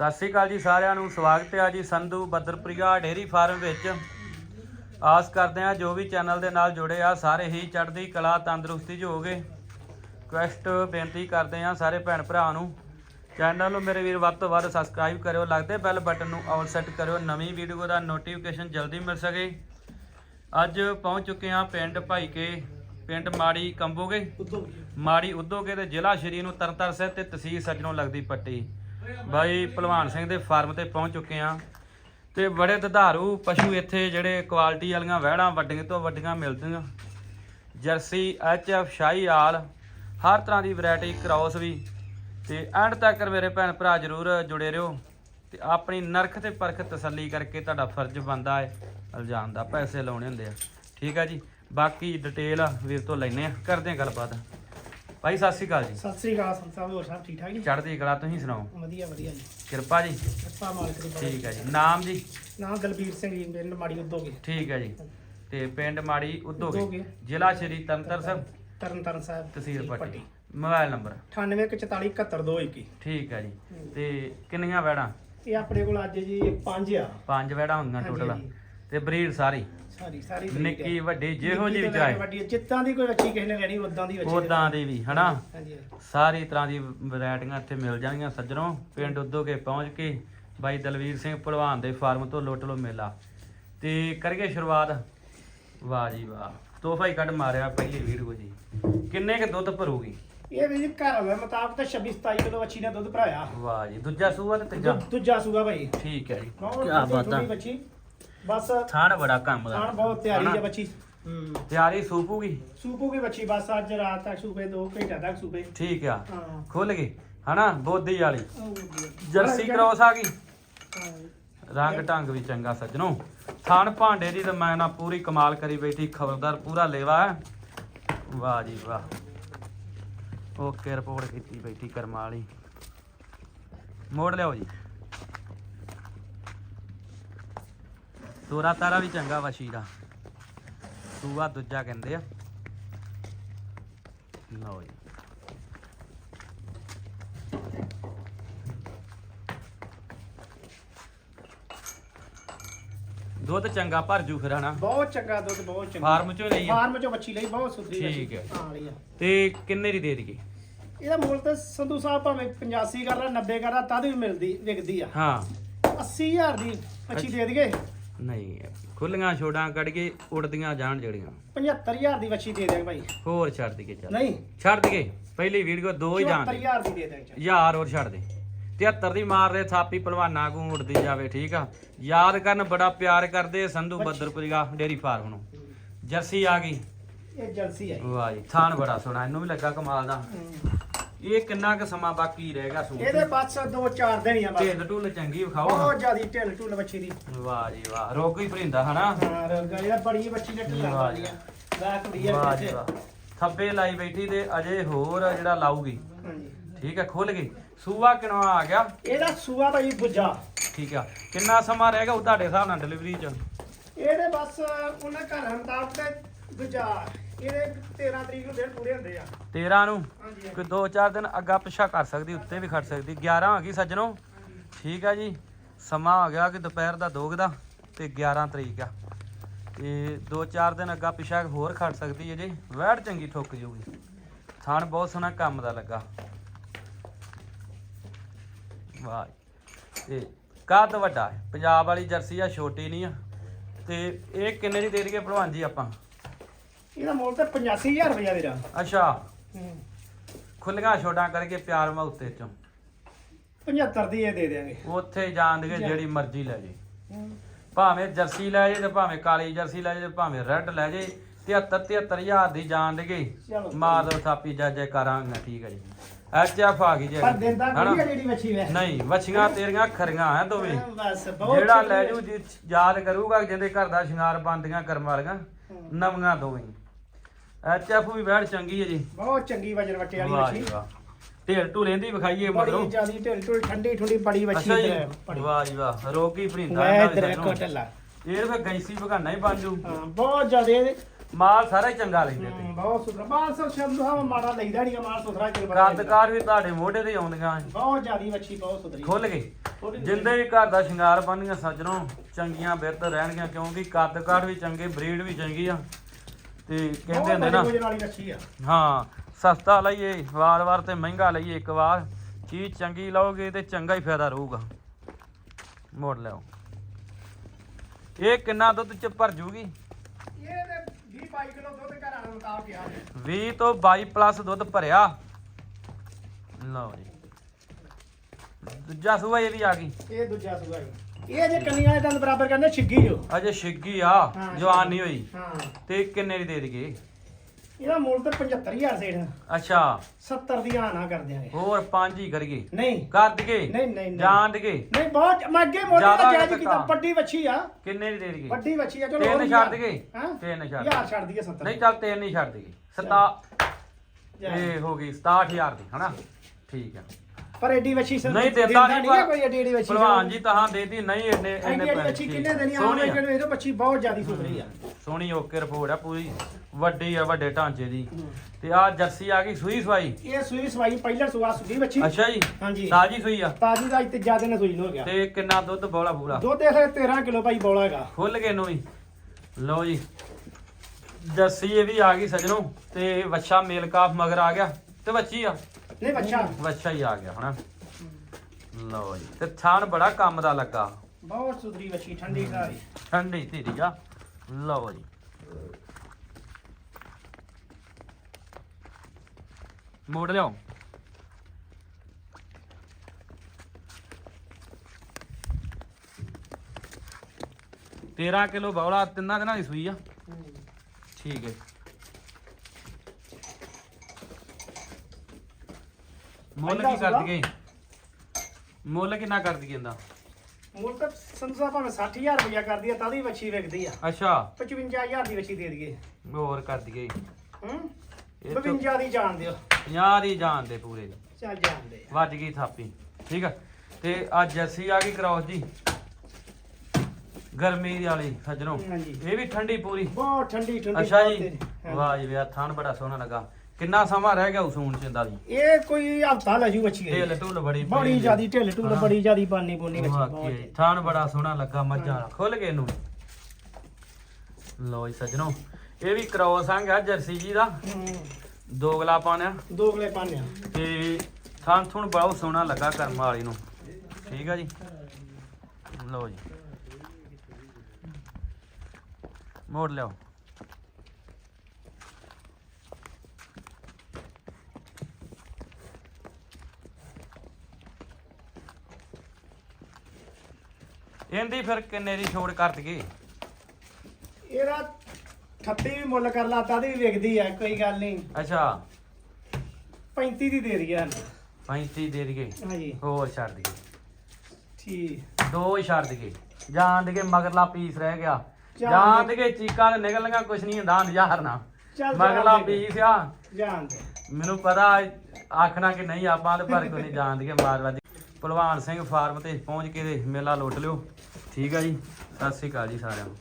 ਸਤਿ ਸ੍ਰੀ ਅਕਾਲ ਜੀ ਸਾਰਿਆਂ ਨੂੰ ਸਵਾਗਤ ਹੈ ਜੀ ਸੰਧੂ ਬੱਦਰਪ੍ਰਿਆ ਡੇਰੀ ਫਾਰਮ ਵਿੱਚ। ਆਸ ਕਰਦੇ ਹਾਂ ਜੋ ਵੀ ਚੈਨਲ ਦੇ ਨਾਲ ਜੁੜੇ ਆ ਸਾਰੇ ਹੀ ਚੜ੍ਹਦੀ ਕਲਾ ਤੰਦਰੁਸਤੀ 'ਚ ਹੋਗੇ ਕੁਐਸਟ ਬੇਨਤੀ ਕਰਦੇ ਹਾਂ ਸਾਰੇ ਭੈਣ ਭਰਾ ਨੂੰ। ਚੈਨਲ ਨੂੰ ਮੇਰੇ ਵੀਰ ਵੱਧ ਤੋਂ ਵੱਧ ਸਬਸਕ੍ਰਾਈਬ ਕਰਿਓ ਲੱਗਦੇ ਬੈਲ ਬਟਨ ਨੂੰ ਆਲ ਸੈੱਟ ਕਰਿਓ ਨਵੀਂ ਵੀਡੀਓ ਦਾ ਨੋਟੀਫਿਕੇਸ਼ਨ ਜਲਦੀ ਮਿਲ ਸਕੇ। ਅੱਜ ਪਹੁੰਚ ਚੁੱਕੇ ਹਾਂ ਪਿੰਡ ਭਾਈਕੇ ਪਿੰਡ ਮਾੜੀ ਕੰਬੋਗੇ। ਮਾੜੀ ਉਦੋਗੇ ਤੇ ਜ਼ਿਲ੍ਹਾ ਸ਼੍ਰੀ ਨੂੰ ਤਰਨਤਾਰਨ ਸਾਹਿਬ ਤੇ ਤਹਿਸੀਲ ਸੱਜਣੋਂ ਲੱਗਦੀ ਪੱਟੀ। ਬਾਈ ਭਲਵਾਨ ਸਿੰਘ ਦੇ ਫਾਰਮ ਤੇ ਪਹੁੰਚ ਚੁੱਕੇ ਆ ਤੇ ਬੜੇ ਦੁਧਾਰੂ ਪਸ਼ੂ ਇੱਥੇ ਜਿਹੜੇ ਕੁਆਲਿਟੀ ਵਾਲੀਆਂ ਵਹਿੜਾਂ ਵੱਡੀਆਂ ਤੋਂ ਵੱਡੀਆਂ ਮਿਲਦੀਆਂ। ਜਰਸੀ ਐਚ ਐਚਐਫ, ਸ਼ਾਹੀਆਲ, ਹਰ ਤਰ੍ਹਾਂ ਦੀ ਵੈਰਾਈਟੀ ਕ੍ਰਾਸ ਵੀ। ਤੇ ਐਂਡ ਤੱਕ ਮੇਰੇ ਭੈਣ ਭਰਾ ਜਰੂਰ ਜੁੜੇ ਰਹੋ। ਤੇ ਆਪਣੀ ਨਰਖ ਤੇ ਪਰਖ ਤਸੱਲੀ ਕਰਕੇ ਤੁਹਾਡਾ ਫਰਜ਼ ਬਣਦਾ ਹੈ, ਇਲਜ਼ਾਮ ਦਾ ਪੈਸੇ ਲਾਉਣੇ ਹੁੰਦੇ ਆ। ਠੀਕ ਆ ਜੀ? ਬਾਕੀ ਡਿਟੇਲ ਵੀਰ ਤੋਂ ਲੈਨੇ ਆ ਕਰਦੇ ਆ ਗੱਲਬਾਤ। ਭਾਈ ਸਤਿ ਸ਼੍ਰੀ ਅਕਾਲ ਜੀ। ਸਤਿ ਸ੍ਰੀ ਅਕਾਲ ਸੰਤ ਸਾਹਿਬ ਹੋਰ ਸਭ ਠੀਕ ਠਾਕ ਜੀ? ਚੜ੍ਹਦੀ ਕਲਾ ਤੁਸੀਂ ਸੁਣਾਓ? ਵਧੀਆ ਵਧੀਆ ਜੀ। ਕਿਰਪਾ ਜੀ। ਕਿਰਪਾ ਮਾਲਕ ਦੀ ਠੀਕ ਹੈ ਜੀ। ਨਾਮ ਜੀ? ਨਾਮ ਦਲਬੀਰ ਸਿੰਘ ਜੀ ਪਿੰਡ ਮਾੜੀ ਉਦੋਗੇ। ਠੀਕ ਹੈ ਜੀ। ਤੇ ਪਿੰਡ ਮਾੜੀ ਉਦੋਗੇ। ਉਦੋਗੇ। ਜ਼ਿਲ੍ਹਾ ਸ਼੍ਰੀ ਤੰਤਰ ਸਾਹਿਬ? ਤਰਨ ਤਾਰਨ ਸਾਹਿਬ ਤਹਿਸੀਲ ਪੱਟੀ। Mobile number? 9814471221 ਠੀਕ ਹੈ ਜੀ। ਤੇ ਕਿੰਨੀਆਂ ਵੈੜਾਂ? ਇਹ ਆਪਣੇ ਕੋਲ ਅੱਜ ਜੀ ਪੰਜ ਆ। ਪੰਜ ਵੈੜਾਂ ਹੁੰਦੀਆਂ ਹਾਂਜੀ, ਟੋਟਲ ਹਾਂਜੀ। ਤੇ ਬਰੀਡ ਸਾਰੀ? ਸਾਰੀ ਸਾਰੀ breed ਨਿੱਕੀ ਆ। ਵੱਡੀ ਜਿਹੋ ਨਿੱਕੀ ਜਿਹੀ ਤੋਂ ਲੈ ਕੇ ਚਾਹੇ। ਵੱਡੀ ਜਿੱਤਾਂ ਦੀ ਕੋਈ ਬੱਚੀ ਕਿਸੇ ਨੇ ਲੈਣੀ ਉਦਾਂ ਦੀ ਬੱਚੀ ਉਦਾਂ ਦੀ ਵੀ ਹਨਾ? ਹਾਂਜੀ ਸਾਰੀ ਤਰ੍ਹਾਂ ਦੀ ਵੈਰਾਈਟੀਆਂ ਇੱਥੇ ਮਿਲ ਜਾਣਗੀਆਂ ਸੱਜਣੋਂ। ਪਿੰਡ ਉਦੋਂ ਕੇ ਪਹੁੰਚ ਕੇ ਬਾਈ ਦਲਵੀਰ ਸਿੰਘ ਭਲਵਾਨ ਦੇ ਫਾਰਮ ਤੋਂ ਲੁੱਟ ਲੋ ਮੇਲਾ। ਤੇ ਕਰੀਏ ਸ਼ੁਰੂਆਤ। ਵਾਹ ਜੀ ਵਾਹ। ਤੋਹਫਾ ਹੀ ਕੱਢ ਮਾਰਿਆ ਪਹਿਲੀ ਵੀਡੀਓ ਜੀ। ਕਿੰਨੇ ਕ ਦੁੱਧ ਭਰੂਗੀ? ਇਹ ਵੀ ਜੀ ਘਰ ਹੋਵੇ ਮੁਤਾਬਕ ਤਾਂ 26 27 ਕਿਲੋ ਬੱਚੀ ਨੇ ਦੁੱਧ ਭਰਾਇਆ। ਵਾਹ ਜੀ। ਦੂਜਾ ਸੂਆ ਤੇ ਤੀਜਾ? ਦੂ- ਦੂਜਾ ਸੂਗਾ ਭਾਈ ਠੀਕ ਹੈ ਜੀ। ਬਹੁਤ ਕੀ ਛੋਟੀ ਬਾਤਾਂ ਬੱਚੀ ਬਸ ਥਾਣ ਬੜਾ ਕੰਮ ਦਾ। ਖਾਣ ਬਹੁਤ ਤਿਆਰੀ ਹਨਾ? ਹੈ ਬੱਚੀ। ਹੂੰ। ਤਿਆਰੀ ਸੂਪੂਗੀ? ਸੂਪੂ ਕੀ ਬੱਚੀ ਬਸ ਅੱਜ ਰਾਤ ਤੱਕ ਸੂਪੇ 2 ਘੰਟੇ ਤੱਕ ਸੂਪੇ। ਠੀਕ ਆ। ਹਾਂ। ਖੁੱਲ ਗਈ। ਹਨਾ? ਬੋਦੀ ਵਾਲੀ। ਉਹ ਵਧੀਆ। ਜਰਸੀ ਕ੍ਰੋਸ ਆ ਗਈ? ਹਾਂ। ਰੰਗ ਢੰਗ ਵੀ ਚੰਗਾ ਸੱਜਣੋ। ਥਣ ਭਾਂਡੇ ਦੀ ਤਾਂ ਮੈਂ ਨਾ ਪੂਰੀ ਕਮਾਲ ਕਰੀ ਬੈਠੀ ਖਬਰਦਾਰ ਪੂਰਾ ਲੇਵਾ ਹੈ। ਵਾਹ ਜੀ ਵਾਹ। ਓਕੇ ਰਿਪੋਰਟ ਕੀਤੀ ਬੈਠੀ ਕਰਮਾ ਵਾਲੀ। ਮੋੜ ਲਿਆਓ ਜੀ। ਤੋਰਾ ਤਾਰਾ ਵੀ ਚੰਗਾ ਵਸ਼ੀ ਦਾ ਸੂਆ ਦੂਜਾ ਕਹਿੰਦੇ ਆ। ਲਓ ਜੀ। ਦੁੱਧ ਚੰਗਾ ਭਰ ਜੂ ਫਿਰ ਹਨਾ? ਬਹੁਤ ਚੰਗਾ ਦੁੱਧ ਬਹੁਤ ਚੰਗਾ। ਫਾਰਮ ਚੋਂ ਲਈ ਆ? ਫਾਰਮ ਚੋਂ ਬੱਚੀ ਲਈ ਬਹੁਤ ਸੁਥਰੀ ਬੱਚੀ। ਠੀਕ ਹੈ। ਹਾਂ ਲਈ ਆ। ਤੇ ਕਿੰਨੇ ਦੀ ਦੇ ਦਈਏ? ਇਹਦਾ ਮੁੱਲ ਤਾਂ ਸੰਧੂ ਸਾਹਿਬ ਭਾਵੇਂ 85 ਕਰ ਲਾ 90 ਕਰ ਲਾ ਤਦ ਵੀ ਮਿਲਦੀ ਵਿਕਦੀ ਆ। ਹਾਂ। 80000 ਦੀ ਬੱਚੀ ਦੇ ਦਈਏ। ਨਹੀਂ ਖੁੱਲੀਆਂ ਛੋੜਾਂ ਕੱਢ ਕੇ ਉੜਦੀਆਂ ਜਾਣ ਜਿਹੜੀਆਂ। 75000 ਦੀ ਬੱਚੀ ਦੇ ਦਿਆਂਗੇ ਭਾਈ। ਹੋਰ ਛੱਡ ਦਈਏ ਚੱਲ। ਨਹੀਂ। ਛੱਡ ਦਈਏ। ਪਹਿਲੀ ਵੀਡੀਓ ਦੋ ਹੀ ਜਾਣ ਦੇ। 74000 ਦੀ ਦੇ ਦਿਆਂਗੇ ਯਾਰ ਹੋਰ ਛੱਡ ਦੇ। 73 ਦੀ ਮਾਰ ਦੇ ਥਾਪੀ ਪਹਿਲਵਾਨਾ ਕੋ ਉੜਦੀ ਜਾਵੇ ਠੀਕ ਆ? ਯਾਦ ਕਰਨ ਬੜਾ ਪਿਆਰ ਕਰਦੇ ਸੰਧੂ ਬੱਦਰਪੁਰੀਆ ਡੇਰੀ ਫਾਰਮ ਨੂੰ। ਜਰਸੀ ਆ ਗਈ। ਇਹ ਜਲਸੀ ਹੈ ਵਾਹ ਜੀ ਥਾਨ ਬੜਾ ਸੋਹਣਾ ਇਹਨੂੰ ਵੀ ਲੱਗਾ ਕਮਾਲ ਦਾ। ਇਹ ਕਿੰਨਾ ਕੁ ਸਮਾਂ ਬਾਕੀ ਰਹੇਗਾ ਸੂਟ? ਇਹਦੇ ਬਸ 2-4 ਦਿਨ ਹੀ ਆ ਬਸ। ਢਿੱਲ ਢੁੱਲ ਚੰਗੀ ਵਿਖਾਓ ਬਹੁਤ ਜ਼ਿਆਦੀ ਢਿੱਲ ਢੁੱਲ ਬੱਚੀ ਦੀ। ਵਾਹ ਜੀ ਵਾਹ ਰੋਕ ਹੀ ਭਰਿੰਦਾ ਹਨਾ? ਹਾਂ ਰੋਗਾ ਇਹਦਾ ਬੜੀ ਬੱਚੀ ਨੇ ਢਿੱਲਾ ਵਾਹ ਜੀ। ਆ। ਬੈਕ ਕੁੜੀ ਆ ਵਾਹ ਜੀ। ਵਾਹ। ਥੱਬੇ ਲਾਈ ਬੈਠੀ ਤੇ ਅਜੇ ਹੋਰ ਜਿਹੜਾ ਲਾਊਗੀ। ਹਾਂਜੀ। ਠੀਕ ਹੈ ਖੁੱਲ ਗਈ। ਸੂਆ ਕਿਨਵਾ ਆ ਗਿਆ? ਇਹਦਾ ਸੂਆ ਭਾਈ ਬੁੱਝਾ ਠੀਕ ਆ। ਕਿੰਨਾ ਸਮਾਂ ਰਹੇਗਾ ਉਹ ਤੁਹਾਡੇ ਹਿਸਾਬ ਨਾਲ ਡਿਲੀਵਰੀ ਚ? ਇਹਦੇ ਬਸ ਉਹਨਾਂ ਘਰ ਤੇ ਦੂਜਾ ਇਹਦੇ 13 ਤਰੀਕ ਨੂੰ ਦਿਨ ਪੂਰੇ ਹੁੰਦੇ ਆ। 13 ਨੂੰ? ਹਾਂਜੀ ਕੋਈ 2-4 ਦਿਨ ਅੱਗਾ ਪਿਛਾ ਕਰ ਸਕਦੀ ਉੱਤੇ ਵੀ ਖੜ ਸਕਦੀ। 11 ਆ ਗਈ ਸੱਜਣੋ? ਠੀਕ ਆ ਜੀ। ਸਮਾਂ ਆ ਗਿਆ ਕਿ ਦੁਪਹਿਰ ਦਾ ਦੋਗ ਦਾ ਤੇ 11 ਤਰੀਕ ਆ। ਤੇ 2-4 ਦਿਨ ਅੱਗਾ ਪਿਛਾ ਹੋਰ ਖੜ ਸਕਦੀ ਹੈ ਜੀ। ਵੈੜ ਚੰਗੀ ਠੁੱਕ ਜੂਗੀ। ਥਣ ਬਹੁਤ ਸੋਹਣਾ ਕੰਮ ਦਾ ਲੱਗਾ। ਵਾਹ ਜੀ। ਤੇ ਕੱਦ ਵੱਡਾ ਹੈ। ਪੰਜਾਬ ਵਾਲੀ ਜਰਸੀ ਆ ਛੋਟੀ ਨਹੀਂ ਆ। ਤੇ ਇਹ ਕਿੰਨੇ ਦੀ ਦੇ ਦਈਏ ਭਲਵਾਨ ਜੀ ਆਪਾਂ? ਇਹਦਾ ਮੁੱਲ ਤਾਂ 85000 ਰੁਪਇਆ ਮੇਰਾ ਅੱਛਾ। ਖੁੱਲੀਆਂ ਛੋਟਾਂ ਕਰਕੇ ਪਿਆਰ ਮਾ ਉੱਤੇ ਚੋਂ। 75 ਦੀ ਇਹ ਦੇ ਦੇਾਂਗੇ ਉੱਥੇ ਹੀ ਜਾਣ ਦੇ ਜਿਹੜੀ ਮਰਜ਼ੀ ਲੈ ਜੇ। ਭਾਵੇਂ ਜਰਸੀ ਲੈ ਜੇ ਤੇ ਭਾਵੇਂ ਕਾਲੀ ਜਰਸੀ ਲੈ ਜੇ ਤੇ ਭਾਵੇਂ ਰੈੱਡ ਲੈ ਜੇ 73 73000 ਦੀ ਜਾਣ ਦੇਗੇ ਦੋ ਥਾਪੀ ਜੈ ਜੈ ਕਰਾਂਗੇ ਠੀਕ ਹੈ ਜੀ। ਐਚ ਐਫ ਆ ਗਈ ਜੇ ਪਰ ਦਿੰਦਾ? ਆ ਜਿਹੜੀ ਵੇ ਨਹੀਂ ਵਛੀਆਂ ਤੇਰੀਆਂ ਖਰੀਆਂ ਆ ਦੋਵੇਂ। ਬਸ ਬਹੁਤ ਜਿਹੜਾ ਲੈ। ਜੂ ਜੀ ਯਾਦ ਕਰੂਗਾ ਜਿਹਦੇ ਘਰ ਦਾ ਸ਼ਿੰਗਾਰ ਬੰਦੀਆਂ ਕਰਮ ਵਾਲੀਆਂ ਨਵੀਆਂ ਦੋਵੇਂ। ਐਚ ਐਫ ਵੀ ਬੈੜ ਚੰਗੀ ਹੈ ਜੀ। ਬਹੁਤ ਚੰਗੀ ਵਜਨ ਵੱਟੇ ਵਾਲੀ ਵਾਹ ਜੀ ਬੱਚੀ ਵਾਹ। ਢੇਰ ਢੂਲੇਂਦੀ ਵਿਖਾਈਏ ਮਗਰੋਂ। ਬੜੀ ਜਿਆਦੀ ਢਿੱਲ ਢੁੱਲ ਠੰਡੀ ਠੁੰਡੀ ਬੜੀ ਅੱਛਾ ਜੀ। ਬੜੀ। ਵਾਹ ਜੀ ਵਾਹ। ਰੋਗੀ ਭਰਿੰਦਾ ਮੈਂ ਇਹਨਾਂ ਇਧਰ ਦੇ ਕੋ ਢੱਲਾ। ਇਹ ਫਿਰ ਗੈਂਸੀ ਬਗਾਨਾ ਹੀ ਬਣ ਜੂ। ਹਾਂ ਬਹੁਤ ਜਿਆਦੇ ਮਾਲ ਸਾਰਾ ਹੀ ਚੰਗਾ ਲੈਂਦੇ ਤੇ ਹੂੰ, ਬਹੁਤ ਸੁਥਰਾ। ਮਾਲ ਸੋ ਸ਼ਬਦ ਹਾਂ ਮਾੜਾ ਲੈਂਦਾ ਨਹੀਂ ਮਾਲ ਸੁਥਰਾ ਚਿਰ ਕੱਦ ਕਾਰ ਵੀ ਤੁਹਾਡੇ ਮੋਢੇ ਤੇ ਹੀ ਆਉਂਦੀਆਂ। ਬਹੁਤ ਜ਼ਿਆਦੀ ਵੱਛੀ ਬਹੁਤ ਸੁਥਰੀ। ਖੁੱਲ ਜਿਹੀ- ਜਿੰਦੇ ਵੀ ਘਰ ਦਾ ਸ਼ਿੰਗਾਰ ਬਣੀਆਂ ਸੱਜਣੋਂ ਚੰਗੀਆਂ ਬਿਰਤ ਰਹਿਣਗੀਆਂ ਕਿਉਂਕਿ ਕੱਦ ਕਾਰ ਵੀ ਚੰਗੇ ਬਰੀਡ ਵੀ ਚੰਗੀ ਆ। ਤੇ ਕਹਿੰਦੇ ਹੁੰਦੇ ਨਾ ਵਾਲੀ ਆ। ਹਾਂ ਸਸਤਾ ਲਈਏ ਵਾਰ-ਵਾਰ ਤੇ ਮਹਿੰਗਾ ਲਈਏ ਇੱਕ ਵਾਰ। ਚੀਜ਼ ਚੰਗੀ ਲਓਗੇ ਤੇ ਚੰਗਾ ਹੀ ਫਾਇਦਾ ਰਹੂਗਾ। ਮੋੜ ਲਿਓ ਇਹ ਕਿੰਨਾ ਦੁੱਧ ਚ ਭਰ ਜੂਗੀ? ਇਹ ਤੇ 20 22 ਕਿਲੋ ਦੁੱਧ ਘਰਾਂ ਨੂੰ ਮੁਤਾਬ ਗਿਆ 20 ਤੋਂ 22 ਪਲੱਸ ਦੁੱਧ ਭਰਿਆ। ਲਓ ਜੀ। ਦੂਜਾ ਸੂਆ ਇਹ ਵੀ ਆ ਗਈ। ਇਹ ਦੂਜਾ ਸੂਆ ਜੀ। ਇਹ ਜੇ ਕੰਨੀਆਂ ਦੇ ਦੰਦ ਬਰਾਬਰ ਕਹਿੰਦੇ ਛਿੱਗੀ ਜੋ। ਅਜੇ ਛਿੱਗੀ ਆ ਹਾਂ, ਜਵਾਨ ਨਹੀਂ ਹੋਈ। ਹਾਂ। ਤੇ ਕਿੰਨੇ ਦੀ ਦੇ ਦਈਏ? ਇਹਦਾ ਮੁੱਲ ਤਾਂ 75000 ਸੇਠ ਅੱਛਾ। 70 ਦੀ ਆਣਾ ਕਰ ਦਿਆਂਗੇ। ਹੋਰ ਪੰਜ ਹੀ ਕਰੀਏ। ਨਹੀਂ। ਕਰ ਦਈਏ? ਨਹੀਂ ਨਹੀਂ ਨਹੀਂ। ਜਾਣ ਦਈਏ? ਨਹੀਂ ਬਹੁਤ ਮੈਂ ਅੱਗੇ ਮੋੜੀ ਜ਼ਿਆਦਾ ਜਾਇਜ਼। ਕੀਤਾ ਵੱਡੀ ਵੱਛੀ ਆ। ਕਿੰਨੇ ਦੀ ਦੇ ਦਈਏ? ਵੱਡੀ ਵੱਛੀ ਆ ਚਲੋ ਤਿੰਨ ਛੱਡ ਹਾਂ? ਤਿੰਨ ਛੱਡ ਯਾਰ ਛੱਡ ਦਈਏ 70 ਨਹੀਂ ਚੱਲ ਤਿੰਨ ਹੀ ਛੱਡ ਦਈਏ। ਸਤਾ। ਇਹ ਹੋ ਗਈ 67000 ਦੀ ਹਨਾ? ਠੀਕ ਆ। ਪਰ ਐਡੀ ਵੱਛੀ ਸਰ ਨਹੀਂ ਦਿੰਦਾ ਨਹੀਂ ਕੋਈ ਐਡੀ ਐਡੀ ਵੱਛੀ ਭਲਵਾਨ ਜੀ ਤਾਂ ਦੇਦੀ ਨਹੀਂ ਇੰਨੇ ਇੰਨੇ ਐਡੀ ਐਡੀ ਪੈਸੇ ਵੱਛੀ। ਕਿੰਨੇ ਦੇਣੀ ਆ? ਸੋਹਣੀ ਇਹਦੇ ਵੱਛੀ ਬਹੁਤ ਜ਼ਿਆਦੀ ਸੁਥਰੀ ਆ। ਸੋਹਣੀ ਓਕੇ ਰਿਪੋਰਟ ਆ ਪੂਰੀ ਵੱਡੀ ਆ ਵੱਡੇ ਢਾਂਚੇ ਦੀ। ਤੇ ਆ ਜਰਸੀ ਆ ਗਈ ਸੂਈ ਸਵਾਈ? ਇਹ ਸੂਈ ਸਵਾਈ ਪਹਿਲਾ ਸੂਆ ਸੁਦੀ ਵੱਛੀ। ਅੱਛਾ ਜੀ ਹਾਂਜੀ। ਤਾਜੀ ਸੂਈ ਆ? ਤਾਜੀ ਦਾ ਅੱਜ ਤੇ ਜ਼ਿਆਦਾ ਨੇ ਸੂਈ ਨੂੰ ਹੋ ਗਿਆ। ਤੇ ਕਿੰਨਾ ਦੁੱਧ ਬੋਲਾ ਪੂਰਾ? ਦੁੱਧ ਇਹ 13 ਕਿਲੋ ਭਾਈ ਬੋਲਾ ਹੈਗਾ। ਖੁੱਲ ਗਏ ਨੂੰ ਵੀ? ਲਓ ਜੀ। ਜਰਸੀ ਇਹ ਵੀ ਆ ਗਈ ਸਜਣੋ ਤੇ ਵੱਛਾ ਮੇਲ ਕਾਫ ਮਗਰ ਆ ਗਿਆ ਤੇ ਵੱਛੀ ਆ। ਨਹੀਂ ਬੱਚਾ। ਵੱਛਾ ਹੀ ਆ ਗਿਆ ਹਨਾ। ਲਓ ਜੀ ਤੇ ਥਾਣ ਬੜਾ ਕੰਮ ਦਾ ਲੱਗਾ। ਬਹੁਤ ਸੁਥਰੀ ਵੱਛੀ ਠੰਡੀ ਘਾਰੀ ਠੰਡੀ ਧੀਰੀ ਆ। ਲਓ ਜੀ। ਮੋੜ ਲਿਓ ਤੇਰਾਂ ਕਿਲੋ ਬੌਲਾ ਤਿੰਨਾਂ ਦਿਨਾਂ ਦੀ ਸੂਈ ਆ। ਠੀਕ ਹੈ ਮੁੱਲ ਕੀ ਕਰ ਦਈਏ ਮੁੱਲ ਕਿੰਨਾ ਕਰ ਦਈਏ ਇਹਦਾ ਮੁੱਲ ਤਾਂ ਸੰਸਾ ਭਾਵੇਂ 60000 ਰੁਪਇਆ ਕਰਦੀ ਆ ਤਾਂ ਦੀ ਵੱਛੀ ਵਿਕਦੀ ਆ। ਅੱਛਾ। 55000 ਦੀ ਵੱਛੀ ਦੇ ਦਈਏ। ਹੋਰ ਕਰ ਦਈਏ ਹੂੰ? ਇਹ ਤੋਂ 52 ਦੀ ਜਾਣ ਦਿਓ। 50 ਦੀ ਜਾਣ ਦੇ ਪੂਰੇ। ਚੱਲ ਜਾਣ ਦੇ। ਵੱਜ ਗਈ ਥਾਪੀ। ਠੀਕ ਆ। ਤੇ ਆ ਜੱਸੀ ਆ ਗਈ ਕ੍ਰੋਸ ਦੀ ਗਰਮੀ ਵਾਲੀ ਸੱਜਣੋ। ਇਹ ਵੀ ਠੰਡੀ ਪੂਰੀ। ਬਹੁਤ ਠੰਡੀ ਠੰਡੀ ਅੱਛਾ ਜੀ। ਵਾਹ ਜੀ ਵਾਹ ਥਣ ਬੜਾ ਸੋਹਣਾ ਲੱਗਾ। ਕਿੰਨਾ ਸਮਾਂ ਰਹਿ ਗਿਆ ਉਸੂਣ ਚਿੰਦਾ ਦੀ? ਇਹ ਕੋਈ ਹਫਤਾ ਲੈ ਜੂ ਵੱਛੀ ਢਿੱਲ ਢੁੱਲ ਬੜੀ ਪਈ ਬੜੀ। ਜਿਆਦੀ ਢਿੱਲ ਢੁੱਲ ਹਾਂ। ਬੜੀ ਜਿਆਦੀ ਬਾਨੀ ਬੋਨੀ ਵੱਛੀ ਬਹੁਤ ਵਾਕਈ ਥਣ ਬੜਾ ਸੋਹਣਾ ਲੱਗਾ ਮੱਝਾਂ ਖੁੱਲ ਗਏ ਨੂੰ ਲੋ ਜੀ ਸੱਜਣੋ ਇਹ ਵੀ ਕ੍ਰੋਸ ਸੰਗ ਆ ਜਰਸੀ ਜੀ ਦਾ। ਹੂੰ। ਦੋਗਲਾ ਪਾਣਿਆ ਦੋਗਲੇ ਪਾਣਿਆ ਤੇ ਥਣ ਥੁਣ ਬਹੁਤ ਸੋਹਣਾ ਲੱਗਾ ਕਰਮ ਵਾਲੀ ਨੂੰ। ਠੀਕ ਆ ਜੀ? ਲਓ ਜੀ। ਮੋੜ ਲਿਓ ਇਹਦੀ ਫਿਰ ਕਿੰਨੇ ਦੀ ਛੋੜ ਕਰ ਦਈਏ ਇਹਦਾ 38 ਵੀ ਮੁੱਲ ਕਰ ਲਾ ਤਾਂ ਦੀ ਵੀ ਵਿਕਦੀ ਆ ਕੋਈ ਗੱਲ ਨਹੀਂ। ਅੱਛਾ। 35 ਦੀ ਦੇ ਦਈਏ 35 ਦੇ ਦਈਏ ਹਾਂਜੀ। ਹੋਰ ਛੱਡ ਦਈਏ ਠੀਕ। ਦੋ ਹੀ ਛੱਡ ਦਈਏ ਜਾਣ ਦੇ ਮਗਰਲਾ ਪੀਸ ਰਹਿ ਗਿਆ। ਜਾਣ ਜਾਣ ਦੇ- ਦੇ ਚੀਕਾਂ ਤੇ ਨਿਕਲੀਆਂ ਕੁਛ ਨਹੀਂ ਹੁੰਦਾ ਹਜ਼ਾਰ ਨਾ ਚੱਲ ਮਗਰਲਾ ਜਾਣ ਦੇ। ਪੀਸ ਆ। ਜਾਣ ਦੇ। ਮੈਨੂੰ ਪਤਾ ਆਖਣਾ ਕਿ ਨਹੀਂ ਆਪਾਂ ਤੇ ਪਰ ਕੋਈ ਨਹੀਂ ਜਾਣ ਦੀ ਮਾਰਵਾਦੀ। ਭਲਵਾਨ ਸਿੰਘ ਫਾਰਮ ਤੇ ਪਹੁੰਚ ਕੇ ਤੇ ਮੇਲਾ ਲੁੱਟ ਲਿਓ। ਠੀਕ ਆ ਜੀ? ਸਤਿ ਸ੍ਰੀ ਅਕਾਲ ਜੀ ਸਾਰਿਆਂ ਨੂੰ।